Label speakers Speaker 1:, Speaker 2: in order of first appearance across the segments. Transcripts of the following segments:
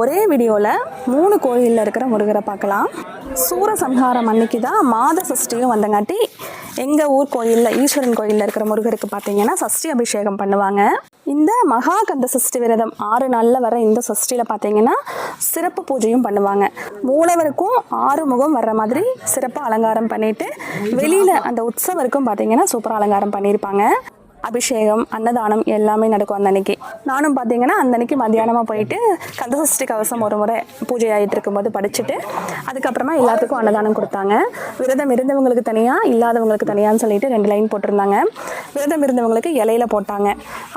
Speaker 1: ஒரே வீடியோவில் மூணு கோயிலில் இருக்கிற முருகரை பார்க்கலாம். சூரசம்ஹாரம் அன்னைக்கு தான் மாத சஷ்டியும் வந்தங்காட்டி எங்கள் ஊர் கோயிலில் ஈஸ்வரன் கோயிலில் இருக்கிற முருகருக்கு பார்த்தீங்கன்னா சஷ்டி அபிஷேகம் பண்ணுவாங்க. இந்த மகா கந்த சஷ்டி விரதம் ஆறு நாளில் வர இந்த சஷ்டியில் பார்த்தீங்கன்னா சிறப்பு பூஜையும் பண்ணுவாங்க. மூலவருக்கும் ஆறு முகம் வர்ற மாதிரி சிறப்பாக அலங்காரம் பண்ணிட்டு வெளியில் அந்த உற்சவருக்கும் பார்த்தீங்கன்னா சூப்பராக அலங்காரம் பண்ணியிருப்பாங்க. அபிஷேகம் அன்னதானம் எல்லாமே நடக்கும் அந்த அன்னைக்கு நானும் பார்த்தீங்கன்னா அந்த அன்னைக்கு மத்தியானமாக போயிட்டு கந்தசஷ்டி கவசம் ஒரு முறை பூஜை ஆகிட்டு இருக்கும்போது படிச்சுட்டு அதுக்கப்புறமா எல்லாத்துக்கும் அன்னதானம் கொடுத்தாங்க. விரதம் இருந்தவங்களுக்கு தனியாக இல்லாதவங்களுக்கு தனியான்னு சொல்லிட்டு ரெண்டு லைன் போட்டிருந்தாங்க. விரதம் இருந்தவங்களுக்கு இலையில போட்டாங்க.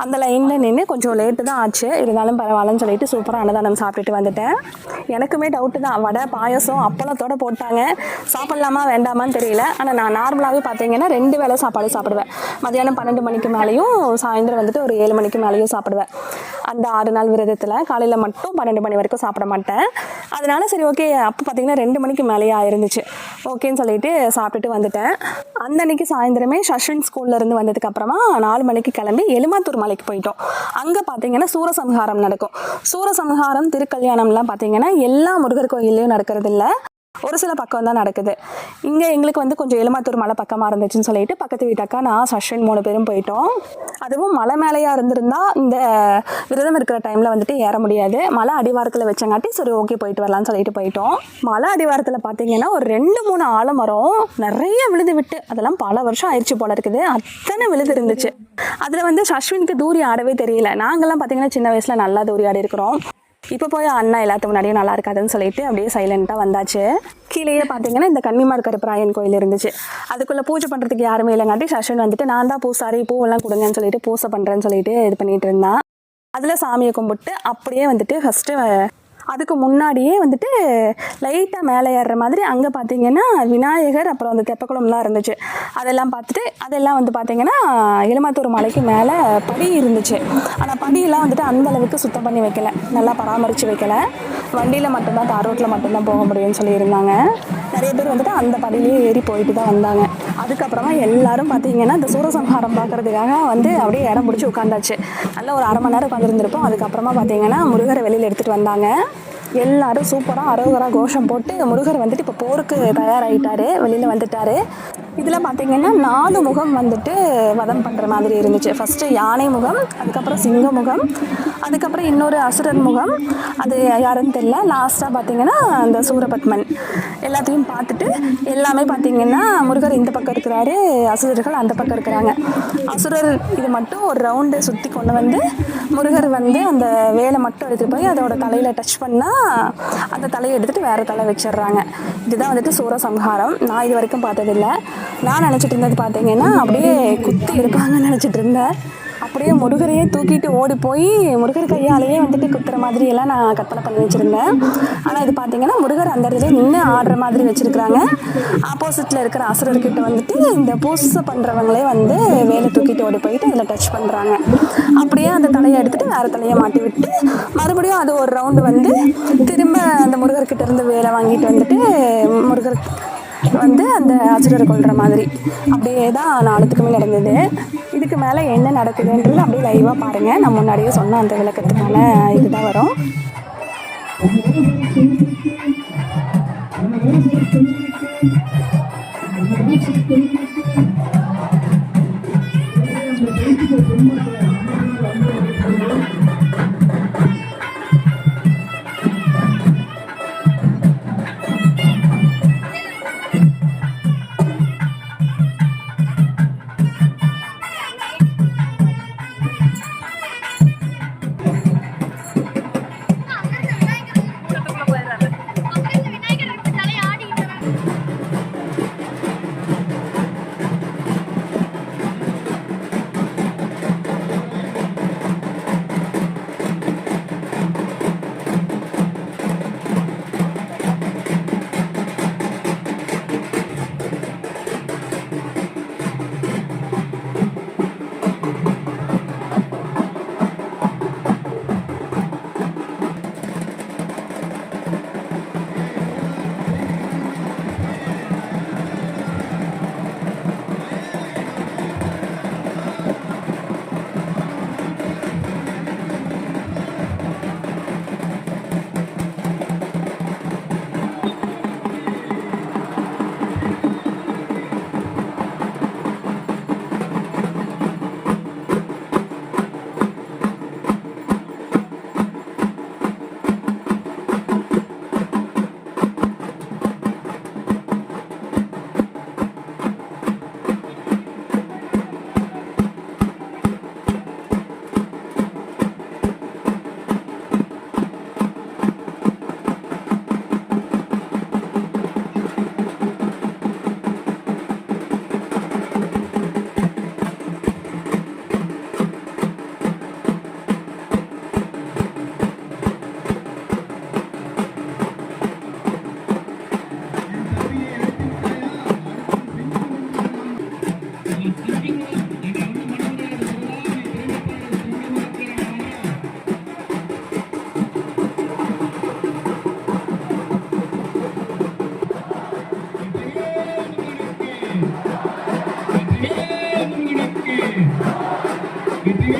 Speaker 1: அந்த லைனில் நின்று கொஞ்சம் லேட்டு தான் ஆச்சு. இருந்தாலும் பரவாயில்லன்னு சொல்லிட்டு சூப்பராக அன்னதானம் சாப்பிட்டுட்டு வந்துட்டேன். எனக்குமே டவுட்டு தான். வடை பாயசம் அப்பளத்தோட போட்டாங்க. சாப்பிட்லாமா வேண்டாமான்னு தெரியல. ஆனால் நான் நார்மலாகவே பார்த்தீங்கன்னா ரெண்டு வேளை சாப்பாடு சாப்பிடுவேன். மதியானம் பன்னெண்டு மணிக்கு மேலேயும் சாயந்தரம் வந்துட்டு ஒரு ஏழு மணிக்கு மேலேயும் சாப்பிடுவேன். அந்த ஆறு நாள் விரதத்தில் காலையில் மட்டும் பன்னெண்டு மணி வரைக்கும் சாப்பிட மாட்டேன். அதனால சரி ஓகே அப்போ பார்த்தீங்கன்னா ரெண்டு மணிக்கு மேலேயே ஆயிருந்துச்சு ஓகேன்னு சொல்லிட்டு சாப்பிட்டுட்டு வந்துட்டேன். அந்த அன்னைக்கு சாயந்தரமே சஷன் ஸ்கூல்ல இருந்து வந்ததுக்கப்புறமா நாலு மணிக்கு கிளம்பி எலுமாத்தூர் மலைக்கு போயிட்டோம். அங்கே பார்த்தீங்கன்னா சூரசம்ஹாரம் நடக்கும். சூரசம்ஹாரம் திருக்கல்யாணம்லாம் பார்த்தீங்கன்னா எல்லா முருகர் கோயில்லையும் நடக்கிறது இல்லை ஒரு சில பக்கம் தான் நடக்குது. இங்கே எங்களுக்கு வந்து கொஞ்சம் எலுமாத்தூர் மலை பக்கமாக இருந்துச்சுன்னு சொல்லிட்டு பக்கத்து வீட்டக்கா நான் சஷ்வின் மூணு பேரும் போயிட்டோம். அதுவும் மலை மேலேயாக இருந்திருந்தா இந்த விரதம் இருக்கிற டைமில் வந்துட்டு ஏற முடியாது. மலை அடிவாரத்தில் வச்சங்காட்டி சரி ஓகே போயிட்டு வரலாம்னு சொல்லிட்டு போயிட்டோம். மலை அடிவாரத்தில் பார்த்தீங்கன்னா ஒரு ரெண்டு மூணு ஆலமரம் நிறைய விழுது விட்டு அதெல்லாம் பல வருஷம் ஆயிடுச்சு போல இருக்குது. அத்தனை விழுது இருந்துச்சு. அதில் வந்து சஷ்வினுக்கு தூரி ஆடவே தெரியல. நாங்கள்லாம் பார்த்தீங்கன்னா சின்ன வயசில் நல்லா தூரி ஆடி இருக்கிறோம். இப்போ போய் அண்ணா எல்லாத்துக்கும் முன்னாடியும் நல்லா இருக்காதுன்னு சொல்லிட்டு அப்படியே சைலண்ட்டாக வந்தாச்சு. கீழேயே பார்த்தீங்கன்னா இந்த கன்னிமார் கருப்பராயன் கோயில் இருந்துச்சு. அதுக்குள்ளே பூஜை பண்ணுறதுக்கு யாருமே இல்லைங்காட்டி சஷன் வந்துட்டு நான் தான் பூசாரி பூவெல்லாம் கொடுங்கன்னு சொல்லிட்டு பூசை பண்ணுறேன்னு சொல்லிட்டு இது பண்ணிட்டு இருந்தான். அதில் சாமியை கும்பிட்டு அப்படியே வந்துட்டு ஃபஸ்ட்டு அதுக்கு முன்னாடியே வந்துட்டு லைட்டாக மேலே ஏறுற மாதிரி அங்கே பார்த்தீங்கன்னா விநாயகர் அப்புறம் அந்த தெப்பக்குளம்லாம் இருந்துச்சு. அதெல்லாம் பார்த்துட்டு அதெல்லாம் வந்து பார்த்தீங்கன்னா எலுமாத்தூர் மலைக்கு மேலே படி இருந்துச்சு. ஆனால் படியெல்லாம் வந்துட்டு அந்த அளவுக்கு சுத்தம் பண்ணி வைக்கல. நல்லா பராமரித்து வைக்கல. வண்டியில் மட்டும்தான் தார் ரோட்டில் மட்டும்தான் போக முடியும்னு சொல்லியிருந்தாங்க. நிறைய பேர் வந்துட்டு அந்த படியிலேயே ஏறி போயிட்டு தான் வந்தாங்க. அதுக்கப்புறமா எல்லாரும் பார்த்தீங்கன்னா இந்த சூரசம்ஹாரம் பார்க்கறதுக்காக வந்து அப்படியே இடம் பிடிச்சி உட்காந்தாச்சு. நல்ல ஒரு அரை மணி நேரம் உட்காந்துருந்துருப்போம் அதுக்கப்புறமா பார்த்தீங்கன்னா முருகரை வெளியில் எடுத்துகிட்டு வந்தாங்க. எல்லாரும் சூப்பராக அரோகரா கோஷம் போட்டு முருகர் வந்துட்டு இப்போ போருக்கு தயாராகிட்டாரு வெளியில் வந்துட்டாரு. இதில் பார்த்தீங்கன்னா நாலு முகம் வந்துட்டு வதம் பண்ணுற மாதிரி இருந்துச்சு. ஃபஸ்ட்டு யானை முகம் அதுக்கப்புறம் சிங்க முகம் அதுக்கப்புறம் இன்னொரு அசுரன் முகம். அது யாருன்னு தெரியல. லாஸ்ட்டாக பார்த்தீங்கன்னா அந்த சூரபத்மன். எல்லாத்தையும் பார்த்துட்டு எல்லாமே பார்த்தீங்கன்னா முருகர் இந்த பக்கம் இருக்கிறாரு அசுரர்கள் அந்த பக்கம் இருக்கிறாங்க. அசுரர் இது மட்டும் ஒரு ரவுண்டு சுற்றி கொண்டு வந்து முருகர் வந்து அந்த வேலை மட்டும் எடுத்துகிட்டு போய் அதோட தலையில் டச் பண்ணால் அந்த தலையை எடுத்துகிட்டு வேறு தலை வச்சிடுறாங்க. இதுதான் வந்துட்டு சூரசம்ஹாரம். நான் இது வரைக்கும் பார்த்ததில்ல. நான் நினச்சிட்டு இருந்தது பார்த்தீங்கன்னா அப்படியே குத்தி இருப்பாங்கன்னு நினச்சிட்டு இருந்தேன். அப்படியே முருகரையே தூக்கிட்டு ஓடி போய் முருகர் கையாலேயே வந்துட்டு குத்துற மாதிரி எல்லாம் நான் கற்பனை பண்ணி வச்சுருந்தேன். ஆனால் இது பார்த்தீங்கன்னா முருகர் அந்த இடத்துல நின்று ஆடுற மாதிரி வச்சுருக்குறாங்க. ஆப்போசிட்டில் இருக்கிற அசுரர்கிட்ட வந்துட்டு இந்த பூசை பண்ணுறவங்களே வந்து வேலை தூக்கிட்டு ஓடி போயிட்டு அதில் டச் பண்ணுறாங்க அப்படியே அந்த தலையை எடுத்துகிட்டு வேறு தலையை மாட்டி விட்டு மறுபடியும் அது ஒரு ரவுண்டு வந்து திரும்ப அந்த முருகர்கிட்ட இருந்து வேலை வாங்கிட்டு வந்துட்டு முருகர் வந்து அந்த அசுரரை கொள்கிற மாதிரி. அப்படியே தான் நாளத்துக்குமே நடந்தது. இதுக்கு மேலே என்ன நடக்குதுன்றது அப்படியே லைவாக பாருங்கள் நம்ம முன்னாடியே சொன்ன அந்த விளக்கத்துக்கான இதுதான் வரும்.
Speaker 2: Thank you. ఇది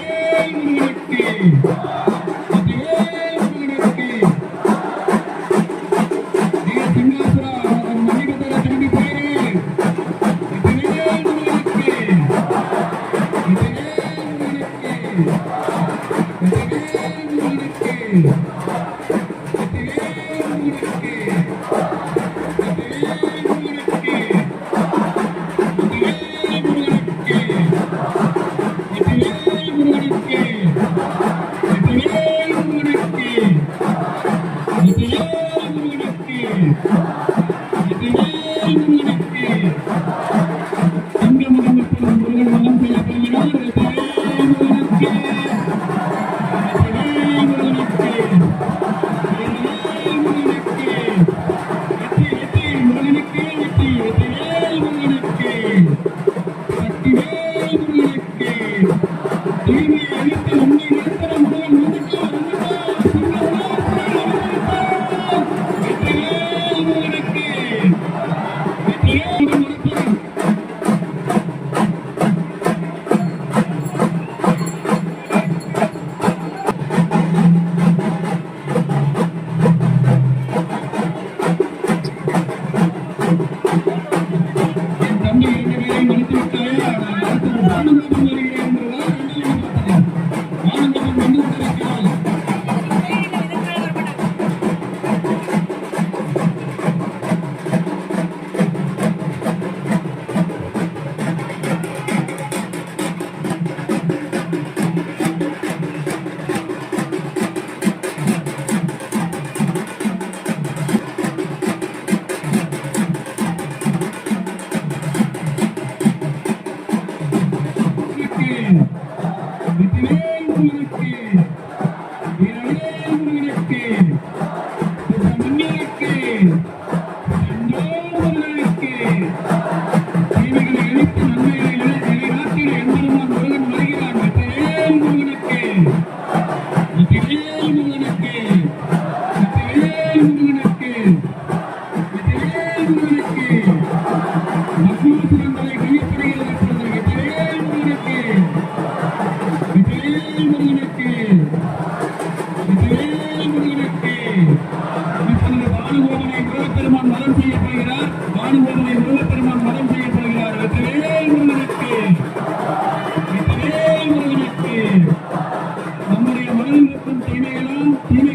Speaker 2: 嗯。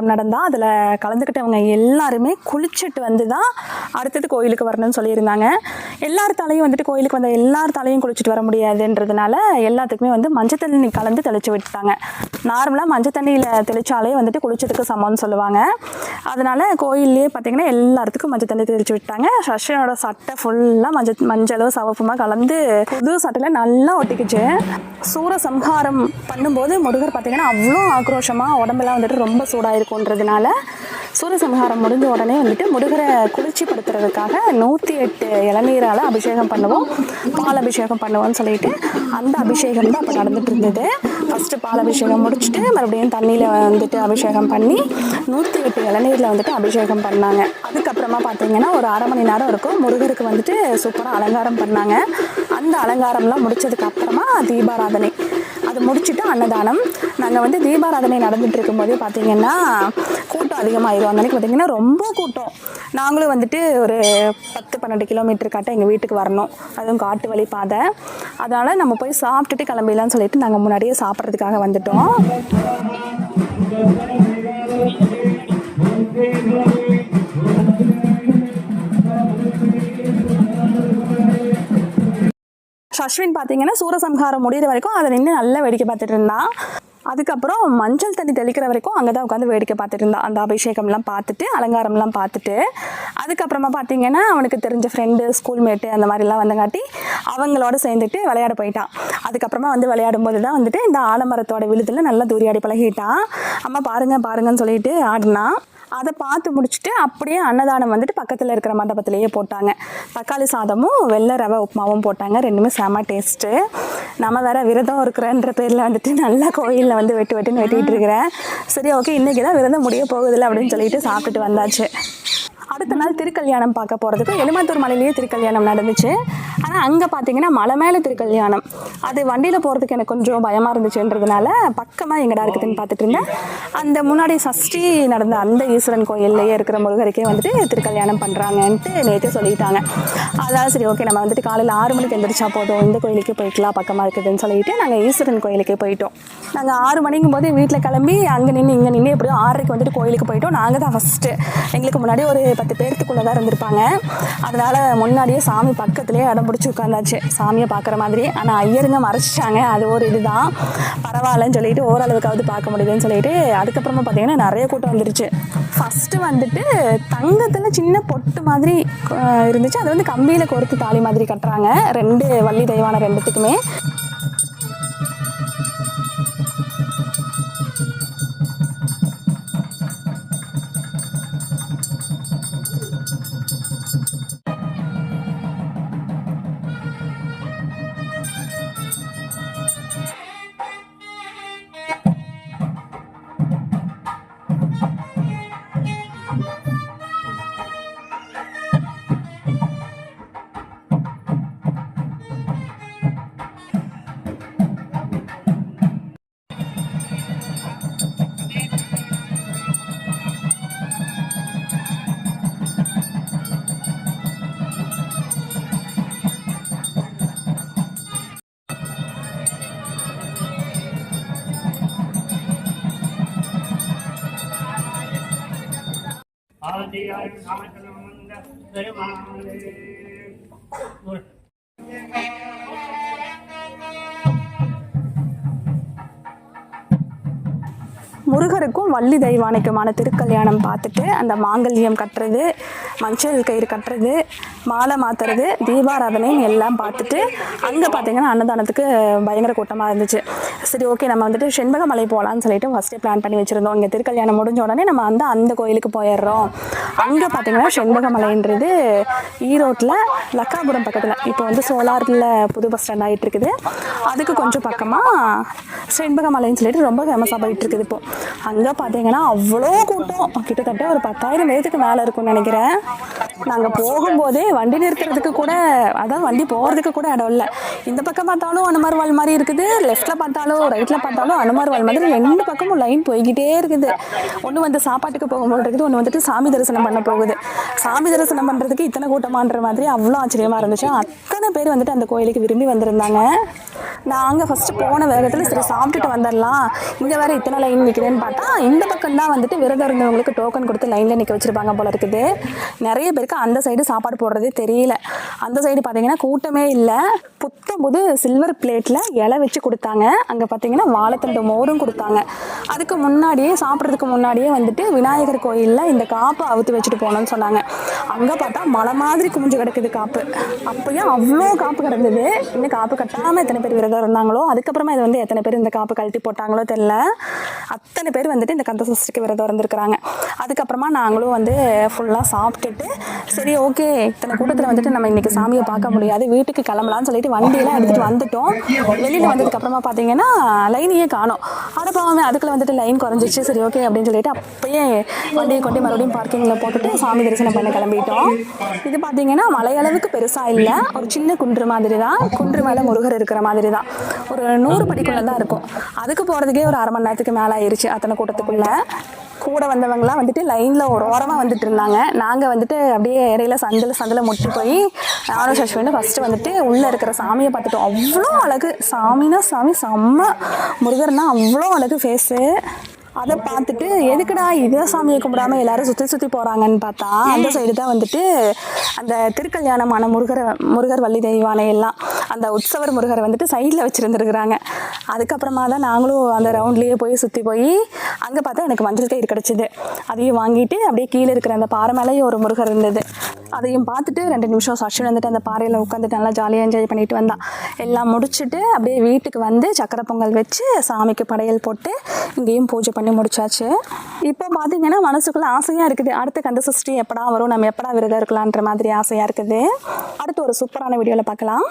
Speaker 1: சூரசம்ஹாரம் நடந்தால் அதில் கலந்துக்கிட்டவங்க எல்லாருமே குளிச்சுட்டு வந்து தான் அடுத்தது கோயிலுக்கு வரணும்னு சொல்லியிருந்தாங்க. எல்லார் தலையும் வந்துட்டு கோயிலுக்கு வந்த எல்லார் தலையும் குளிச்சுட்டு வர முடியாதுன்றதுனால எல்லாத்துக்குமே வந்து மஞ்சள் தண்ணி கலந்து தெளிச்சு விட்டுட்டாங்க நார்மலாக மஞ்சள் தண்ணியில் தெளிச்சாலே வந்துட்டு குளிச்சதுக்கு சமம்னு சொல்லுவாங்க. அதனால கோயிலே பார்த்தீங்கன்னா எல்லாத்துக்கும் மஞ்சள் தண்ணி தெளிச்சு விட்டாங்க. சஷ்யனோட சட்டை ஃபுல்லாக மஞ்சள் மஞ்சளும் சவப்புமா கலந்து புது சட்டையில் நல்லா ஒட்டிக்கிச்சு. சூரசம்ஹாரம் பண்ணும்போது முருகர் பார்த்தீங்கன்னா அவ்வளோ ஆக்ரோஷமாக உடம்பெல்லாம் வந்துட்டு ரொம்ப சூடாக இருக்குன்றதுனால சூரசம்ஹாரம் முடிஞ்ச உடனே வந்துட்டு முருகரை குளிர்ச்சிப்படுத்துறதுக்காக நூற்றி எட்டு இளநீரால் அபிஷேகம் பண்ணுவோம். பால் அபிஷேகம் பண்ணுவோம்னு சொல்லிட்டு அந்த அபிஷேகம் தான் அப்போ நடந்துட்டு இருந்தது. ஃபஸ்ட்டு பால் அபிஷேகம் முடிச்சுட்டு மறுபடியும் தண்ணியில் வந்துட்டு அபிஷேகம் பண்ணி நூற்றி எட்டு இளநீரில் வந்துட்டு அபிஷேகம் பண்ணாங்க. அதுக்கப்புறமா பார்த்தீங்கன்னா ஒரு அரை மணி நேரம் இருக்கும். முருகருக்கு வந்துட்டு சூப்பராக அலங்காரம் பண்ணாங்க. அந்த அலங்காரம்லாம் முடிச்சதுக்கு அப்புறமா தீபாராதனை. அது முடிச்சுட்டு அன்னதானம். நாங்கள் வந்து தீபாராதனை நடந்துட்டு இருக்கும்போதே பார்த்தீங்கன்னா கூட்டம் அதிகமாகிடும் அந்த பார்த்திங்கன்னா பார்த்தீங்கன்னா ரொம்ப கூட்டம். நாங்களும் வந்துட்டு ஒரு பத்து பன்னெண்டு கிலோமீட்டர் காட்ட எங்கள் வீட்டுக்கு வரணும். அதுவும் காட்டு வழி பாதை. அதனால் நம்ம போய் சாப்பிட்டுட்டு கிளம்பிடலாம்னு சொல்லிட்டு நாங்கள் முன்னாடியே சாப்பிட்றதுக்காக வந்துட்டோம். அஸ்வின் பார்த்தீங்கன்னா சூரசம்ஹாரம் முடிகிற வரைக்கும் அதை நின்று நல்லா வேடிக்கை பார்த்துட்டு இருந்தான் அதுக்கப்புறம் மஞ்சள் தண்ணி தெளிக்கிற வரைக்கும் அங்கே தான் உட்காந்து வேடிக்கை பார்த்துட்டு இருந்தான் அந்த அபிஷேகம்லாம் பார்த்துட்டு அலங்காரம்லாம் பார்த்துட்டு. அதுக்கப்புறமா பார்த்தீங்கன்னா அவனுக்கு தெரிஞ்ச ஃப்ரெண்டு ஸ்கூல்மேட்டு அந்த மாதிரிலாம் வந்தங்காட்டி அவங்களோட சேர்ந்துட்டு விளையாட போயிட்டான் அதுக்கப்புறமா வந்து விளையாடும் போது தான் வந்துட்டு இந்த ஆலமரத்தோட விழுதில் நல்லா தூரியாடி பழகிட்டான் அம்மா பாருங்க பாருங்கன்னு சொல்லிட்டு ஆடினான் அதை பார்த்து முடிச்சுட்டு அப்படியே அன்னதானம் வந்துட்டு பக்கத்தில் இருக்கிற மண்டபத்திலேயே போட்டாங்க. தக்காளி சாதமும் வெள்ளை ரவை உப்புமாவும் போட்டாங்க. ரெண்டுமே செம டேஸ்ட்டு நம்ம வேற விரதம் இருக்கிறன்ற பேரில் வந்துட்டு நல்லா கோயிலில் வந்து வெட்டு வெட்டுன்னு வெட்டிகிட்டு இருக்கிறேன் சரி ஓகே இன்றைக்கி தான் விரதம் முடிய போகுதில்ல அப்படின்னு சொல்லிட்டு சாப்பிட்டுட்டு வந்தாச்சு. அடுத்த நாள் திருக்கல்யாணம் பார்க்க போகிறதுக்கு எலுமாத்தூர் மலையிலேயே திருக்கல்யாணம் நடந்துச்சு. ஆனால் அங்கே பார்த்தீங்கன்னா மலை மேலே திருக்கல்யாணம். அது வண்டியில் போகிறதுக்கு எனக்கு கொஞ்சம் பயமாக இருந்துச்சுன்றதுனால பக்கமாக எங்கடா இருக்குதுன்னு பார்த்துட்டு இருந்தேன். அந்த முன்னாடி சஷ்டி நடந்த அந்த ஈஸ்வரன் கோயில்லையே இருக்கிற முருகருக்கே வந்துட்டு திருக்கல்யாணம் பண்ணுறாங்கன்ட்டு நேற்று சொல்லிட்டாங்க. அதாவது சரி ஓகே நம்ம வந்துட்டு காலையில் ஆறு மணிக்கு எந்திரிச்சா போதும். இந்த கோயிலுக்கே போய்க்கலாம் பக்கமாக இருக்குதுன்னு சொல்லிட்டு நாங்கள் ஈஸ்வரன் கோயிலுக்கே போயிட்டோம். நாங்கள் ஆறு மணிக்கும் போது வீட்டில் கிளம்பி அங்கே நின்று இங்கே நின்று எப்படியோ ஆறரைக்கு வந்துட்டு கோயிலுக்கு போயிட்டோம். நாங்கள் தான் ஃபஸ்ட்டு எங்களுக்கு முன்னாடி ஒரு பத்து பேர்த்துக்குள்ளே தான் இருந்திருப்பாங்க. அதனால் முன்னாடியே சாமி பக்கத்துலேயே இடம் பிடிச்சி உட்காந்தாச்சு. சாமியை பார்க்குற மாதிரி. ஆனால் ஐயருங்க மறைச்சிட்டாங்க. அது ஒரு இதுதான். பரவாயில்லன்னு சொல்லிட்டு ஓரளவுக்காவது பார்க்க முடியுதுன்னு சொல்லிட்டு அதுக்கப்புறமா பார்த்தீங்கன்னா நிறைய கூட்டம் வந்துருச்சு. ஃபஸ்ட்டு வந்துட்டு தங்கத்தில் சின்ன பொட்டு மாதிரி இருந்துச்சு. அது வந்து கம்பியில் கொடுத்து தாலி மாதிரி கட்டுறாங்க. ரெண்டு வள்ளி தெய்வான ரெண்டுத்துக்குமே.
Speaker 3: பெருமாளே
Speaker 1: முருகருக்கும் வள்ளி தெய்வானைக்குமான திருக்கல்யாணம் பார்த்துட்டு அந்த மாங்கல்யம் கட்டுறது மஞ்சள் கயிறு கட்டுறது மாலை மாற்றுறது தீபாராதனை எல்லாம் பார்த்துட்டு அங்கே பார்த்தீங்கன்னா அன்னதானத்துக்கு பயங்கர கூட்டமாக இருந்துச்சு. சரி ஓகே நம்ம வந்துட்டு செண்பகமலை போகலான்னு சொல்லிட்டு ஃபஸ்ட்டு பிளான் பண்ணி வச்சுருந்தோம். இங்கே திருக்கல்யாணம் முடிஞ்ச உடனே நம்ம வந்து அந்த கோயிலுக்கு போயிடுறோம். அங்கே பார்த்தீங்கன்னா செண்பகமலைன்றது ஈரோட்டில் லக்காபுரம் பக்கத்தில் இப்போ வந்து சோலாரில் புது பஸ் ஸ்டாண்ட் ஆகிட்டு இருக்குது அதுக்கு கொஞ்சம் பக்கமாக செண்பகமலைன்னு சொல்லிட்டு ரொம்ப ஃபேமஸாக போயிட்டு இருக்குது இப்போ. அங்கே பார்த்தீங்கன்னா அவ்வளோ கூட்டம். கிட்டத்தட்ட ஒரு பத்தாயிரம் பேர்த்துக்கு மேலே இருக்கும்னு நினைக்கிறேன். நாங்கள் போகும்போதே வண்டி நிறுத்துறதுக்கு கூட அதான் வண்டி போகிறதுக்கு கூட இடம் இல்லை. இந்த பக்கம் பார்த்தாலும் அனுமார் வால் மாதிரி இருக்குது லெஃப்ட்டில் பார்த்தாலும் ரைட்டில் பார்த்தாலும் அனுமார் வால் மாதிரி ரெண்டு பக்கமும் லைன் போய்கிட்டே இருக்குது. ஒன்று வந்து சாப்பாட்டுக்கு போகும்போது இருக்குது ஒன்று வந்துட்டு சாமி தரிசனம் பண்ண போகுது. சாமி தரிசனம் பண்ணுறதுக்கு இத்தனை கூட்டமான்ற மாதிரி அவ்வளோ ஆச்சரியமாக இருந்துச்சு. அத்தனை பேர் வந்துட்டு அந்த கோயிலுக்கு விரும்பி வந்திருந்தாங்க. நாங்கள் ஃபஸ்ட்டு போன வேகத்தில் சரி சாப்பிட்டுட்டு வந்துடலாம் இங்கே வேறு இத்தனை லைன் நிற்கிறேன்னு பார்த்தா இந்த பக்கம் தான் வந்துட்டு விரதம் இருந்தவங்களுக்கு டோக்கன் கொடுத்து லைனில் நிற்க வச்சுருப்பாங்க போல இருக்குது. நிறைய பேருக்கு அந்த சைடு சாப்பாடு போடுறதே தெரியல. அந்த சைடு பார்த்தீங்கன்னா கூட்டமே இல்லை. புத்தம் புது சில்வர் பிளேட்டில் இலை வச்சு கொடுத்தாங்க. அங்கே பார்த்தீங்கன்னா வாழைத்தண்டு மோரும் கொடுத்தாங்க. அதுக்கு முன்னாடியே சாப்பிட்றதுக்கு முன்னாடியே வந்துட்டு விநாயகர் கோயிலில் இந்த காப்பை அவுத்து வச்சுட்டு போகணும்னு சொன்னாங்க. அங்கே பார்த்தா மலை மாதிரி குமிஞ்சு கிடக்குது காப்பு. அப்போயும் அவ்வளோ காப்பு கிடந்தது. இன்னும் காப்பு கட்டாமல் எத்தனை பேர் விரதம் இருந்தாங்களோ அதுக்கப்புறமா இது வந்து எத்தனை பேர் இந்த காப்பு கழட்டி போட்டாங்களோ தெரில அத்தனை பேர் வந்துட்டு இந்த கந்த சஷ்டிக்கு விரதம் இருந்திருக்கிறாங்க. அதுக்கப்புறமா நாங்களும் வந்து ஃபுல்லாக சாப்பிட்டுட்டு சரி ஓகே இத்தனை கூட்டத்தில் வந்துட்டு நம்ம இன்னைக்கு சாமியை பார்க்க முடியாது வீட்டுக்கு கிளம்பலாம்னு சொல்லிட்டு வண்டியெல்லாம் எடுத்துகிட்டு வந்துட்டோம். வெளியில் வந்ததுக்கப்புறமா பார்த்தீங்கன்னா லைனையே காணோம். ஆனால் பாவமே அதுக்குள்ள வந்துட்டு லைன் குறைஞ்சிச்சு சரி ஓகே அப்படின்னு சொல்லிட்டு அப்பயே வண்டியை கொண்டு மறுபடியும் பார்க்கிங்கில் போட்டுட்டு சாமி தரிசனம் பண்ண கிளம்பிட்டோம். இது பார்த்தீங்கன்னா மலையளவுக்கு பெருசாக இல்லை. ஒரு சின்ன குன்று மாதிரி தான் குன்று மேலே முருகர் இருக்கிற மாதிரி தான் ஒரு நூறு படிக்குள்ளே தான் இருக்கும். அதுக்கு போகிறதுக்கே ஒரு அரை மணி நேரத்துக்கு மேலே ஆயிடுச்சு அத்தனை கூட்டத்துக்குள்ளே. கூட வந்தவங்கலாம் வந்துட்டு லைனில் ஒரு ஓரமாக வந்துட்டு இருந்தாங்க. நாங்கள் வந்துட்டு அப்படியே இடையில சந்தில் சந்தில் முட்டி போய் நானும் சஷ்வனும் ஃபஸ்ட்டு வந்துட்டு உள்ளே இருக்கிற சாமியை பார்த்துட்டோம். அவ்வளோ அழகு. சாமினா சாமி செம்ம. முருகர்னா அவ்வளோ அழகு ஃபேஸு அதை பார்த்துட்டு எதுக்குடா இதே சாமியை கும்பிடாம எல்லாரும் சுற்றி சுற்றி போகிறாங்கன்னு பார்த்தா அந்த சைடு தான் வந்துட்டு அந்த திருக்கல்யாணமான முருகர் முருகர் வள்ளி தெய்வானை எல்லாம் அந்த உற்சவர் முருகரை வந்துட்டு சைடில் வச்சுருந்துருக்குறாங்க. அதுக்கப்புறமா தான் நாங்களும் அந்த ரவுண்ட்லேயே போய் சுற்றி போய் அங்கே பார்த்தா எனக்கு மஞ்சள் கயிறு கிடச்சிது. அதையும் வாங்கிட்டு அப்படியே கீழே இருக்கிற அந்த பாறை மேலேயும் ஒரு முருகர் இருந்தது. அதையும் பார்த்துட்டு ரெண்டு நிமிஷம் சஷ்டி வந்துட்டு அந்த பாறையில் உட்காந்துட்டு நல்லா ஜாலியாக என்ஜாய் பண்ணிட்டு வந்தான் எல்லாம் முடிச்சுட்டு அப்படியே வீட்டுக்கு வந்து சக்கரை பொங்கல் வச்சு சாமிக்கு படையல் போட்டு இங்கேயும் பூஜை பண்ணி பண்ணி முடிச்சாச்சு. இப்போ பார்த்தீங்கன்னா மனசுக்குள்ள ஆசையாக இருக்குது. அடுத்த கந்த சஷ்டி எப்படா வரும்? நம்ம எப்படா விரதம் இருக்கலான்ற மாதிரி ஆசையாக இருக்குது. அடுத்து ஒரு சூப்பரான வீடியோவில் பார்க்கலாம்